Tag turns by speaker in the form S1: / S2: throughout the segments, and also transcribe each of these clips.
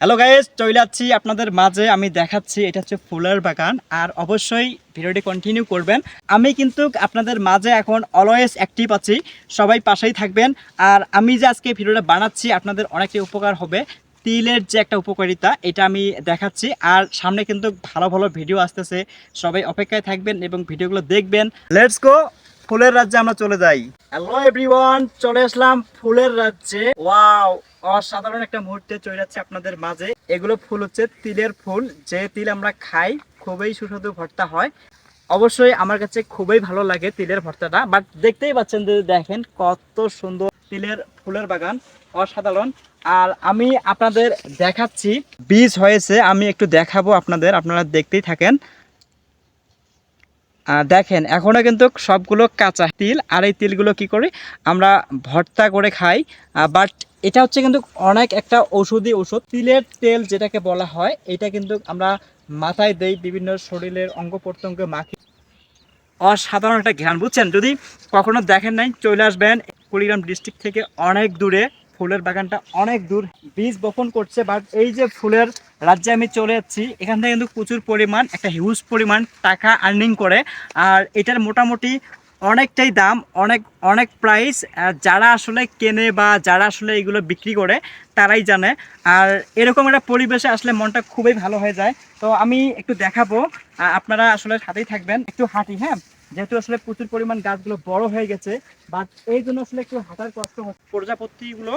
S1: Hello guys চলে যাচ্ছি আপনাদের মাঝে। আমি দেখাচ্ছি, এটা হচ্ছে ফুলের বাগান। আর অবশ্যই ভিডিওটি কন্টিনিউ করবেন। আমি কিন্তু আপনাদের মাঝে এখন অলওয়েজ অ্যাক্টিভ আছি। সবাই পাশেই থাকবেন। আর আমি যে আজকে ভিডিওটা বানাচ্ছি, আপনাদের অনেকটাই উপকার হবে। তিলের যে একটা উপকারিতা, এটা আমি দেখাচ্ছি। আর সামনে কিন্তু ভালো ভালো ভিডিও আসতেছে। সবাই অপেক্ষায় থাকবেন এবং ভিডিওগুলো দেখবেন। লেটস গো ফুলের রাজ্যে আমরা চলে যাই। হ্যালো এভরিওয়ান চলে আসলাম ফুলের রাজ্যে। ওয়াও অসাধারণ একটা মুহূর্তে চলে যাচ্ছে আপনাদের মাঝে। এগুলো ফুল হচ্ছে তিলের ফুল। যে তিল আমরা খাই, খুবই সুস্বাদু ভর্তা হয়। অবশ্যই আমার কাছে খুবই ভালো লাগে তিলের ভর্তাটা। বাট দেখতেই পাচ্ছেন যদি দেখেন কত সুন্দর তিলের ফুলের বাগান, অসাধারণ। আর আমি আপনাদের দেখাচ্ছি, বীজ হয়েছে, আমি একটু দেখাবো আপনাদের, আপনারা দেখতেই থাকেন। দেখেন এখনও কিন্তু সবগুলো কাঁচা তিল। আর এই তিলগুলো কি করি? আমরা ভর্তা করে খাই বাট এটা হচ্ছে কিন্তু অনেক একটা ঔষধি ওষুধ তিলের তেল যেটাকে বলা হয়, এটা কিন্তু আমরা মাথায় দেই বিভিন্ন শরীরের অঙ্গ প্রত্যঙ্গে মাখি। অসাধারণ একটা জ্ঞান বুঝছেন? যদি কখনো দেখেন নাই, চলে আসবেন কুড়িগ্রাম ডিস্ট্রিক্ট থেকে অনেক দূরে। ফুলের বাগানটা অনেক দূর। বীজ বপন করছে বাট এই যে ফুলের রাজ্যে আমি চলে যাচ্ছি, এখান থেকে কিন্তু প্রচুর পরিমাণ, একটা হিউজ পরিমাণ টাকা আর্নিং করে। আর এটার মোটামুটি অনেকটাই দাম, অনেক অনেক প্রাইস যারা আসলে কেনে বা যারা আসলে এগুলো বিক্রি করে, তারাই জানে। আর এরকম একটা পরিবেশে আসলে মনটা খুবই ভালো হয়ে যায়। তো আমি একটু দেখাবো আপনারা আসলে সাথেই থাকবেন, একটু হাঁটি হ্যাঁ? যেহেতু আসলে প্রচুর পরিমাণ গাছগুলো বড় হয়ে গেছে বাট এই জন্য আসলে একটু হাঁটার কষ্ট হচ্ছে প্রজাপতিগুলো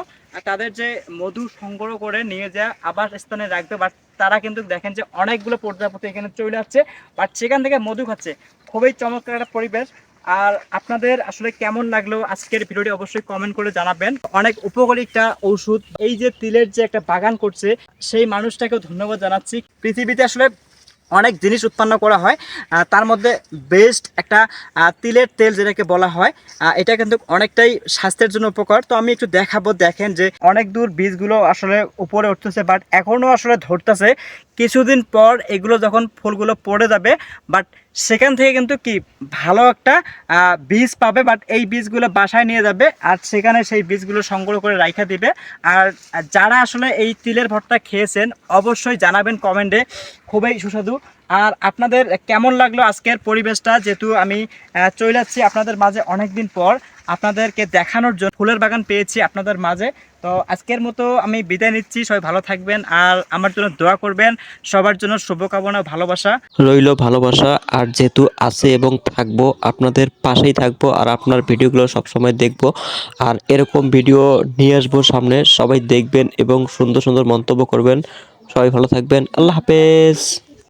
S1: তাদের যে মধু সংগ্রহ করে নিয়ে যা আবার স্থানে রাখবে বাট তারা কিন্তু দেখেন যে অনেকগুলো প্রজাপতি এখানে চলে আসছে বাট সেখান থেকে মধু খাচ্ছে। খুবই চমৎকার একটা পরিবেশ। আর আপনাদের আসলে কেমন লাগল আজকের ভিডিওটি অবশ্যই কমেন্ট করে জানাবেন। অনেক উপকারী একটা ঔষধ। এই যে তিলের যে একটা বাগান করছে, সেই মানুষটাকেও ধন্যবাদ জানাচ্ছি। পৃথিবীতে আসলে অনেক জিনিস উৎপন্ন করা হয়। তার মধ্যে বেস্ট একটা তিলের তেল যেটাকে বলা হয় এটা কিন্তু অনেকটাই স্বাস্থ্যের জন্য উপকার। তো আমি একটু দেখাবো, দেখেন যে অনেক দূর বীজগুলো আসলে উপরে উঠতেছে বাট এখনও আসলে ধরতেছে। কিছুদিন পর এগুলো যখন ফুলগুলো পড়ে যাবে বাট সেখান থেকে কিন্তু কি ভালো একটা বীজ পাবে বাট এই বীজগুলো বাসায় নিয়ে যাবে আর সেখানে সেই বীজগুলো সংগ্রহ করে রাইখা দিবে। আর যারা আসলে এই তিলের ভর্তা খেয়েছেন, অবশ্যই জানাবেন কমেন্টে খুবই সুস্বাদু। আর আপনাদের কেমন লাগল আজকের পরিবেশটা? যেহেতু আমি চলে যাচ্ছি আপনাদের মাঝে অনেক দিন পর। আপনাদেরকে দেখানোর জন্য ফুলের বাগান পেয়েছি আপনাদের মাঝে। তো আজকের মতো আমি বিদায় নিচ্ছি। সবাই ভালো থাকবেন আর আমার জন্য দোয়া করবেন। সবার জন্য শুভকামনা, ভালোবাসা।
S2: রইল ভালোবাসা। আর যেহেতু আছে এবং থাকব, আপনাদের পাশেই থাকব আর আপনার ভিডিওগুলো সবসময় দেখব। আর এরকম ভিডিও নিয়ে আসব সামনে। সবাই দেখবেন এবং সুন্দর সুন্দর মন্তব্য করবেন। সবাই ভালো থাকবেন। আল্লাহ হাফেজ।